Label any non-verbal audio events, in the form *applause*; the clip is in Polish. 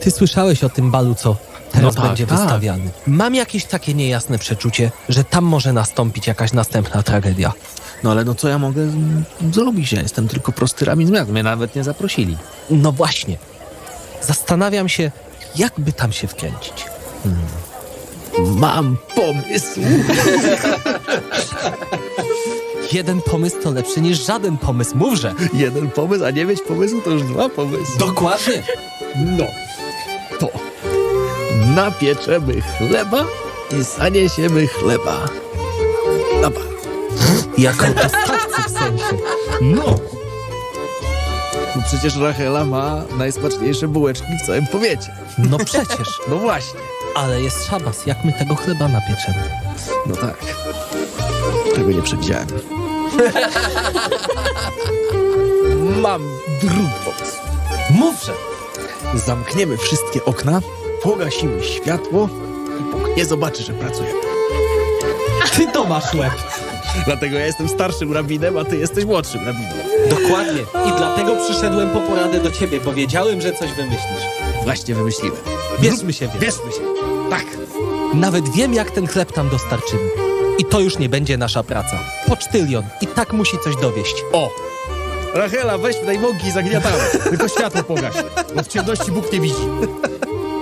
Ty słyszałeś o tym balu, co teraz No tak, będzie tak. wystawiany. Mam jakieś takie niejasne przeczucie, że tam może nastąpić jakaś następna tragedia. No ale no co ja mogę zrobić? Ja jestem tylko prosty rabin z miasta. Mnie nawet nie zaprosili. No właśnie. Zastanawiam się, jakby tam się wkręcić. Mam pomysł. *laughs* Jeden pomysł to lepszy niż żaden pomysł, mówże. Jeden pomysł, a nie mieć pomysłu to już dwa pomysły. Dokładnie. No, to napieczemy chleba i zaniesiemy chleba. Bar. Jako dostawcy w sensie. No! Bo przecież Rachela ma najsmaczniejsze bułeczki w całym powiecie. No przecież. No właśnie. Ale jest szabas, jak my tego chleba napieczemy? No tak. Tego nie przewidziałem. *laughs* Mam drugi pomysł. Mówże. Zamkniemy wszystkie okna, pogasimy światło i Bóg nie zobaczy, że pracujemy. Ty to masz łeb. Dlatego ja jestem starszym rabinem, a ty jesteś młodszym rabinem. Dokładnie. I dlatego przyszedłem po poradę do ciebie, bo wiedziałem, że coś wymyślisz. Właśnie wymyśliłem. Bierzmy się, więc. Bierzmy się. Tak. Nawet wiem, jak ten chleb tam dostarczymy. I to już nie będzie nasza praca. Pocztylion i tak musi coś dowieść. O! Rachela, weź daj mąki i zagniatamy. Tylko światło pogaś, bo w ciemności Bóg nie widzi.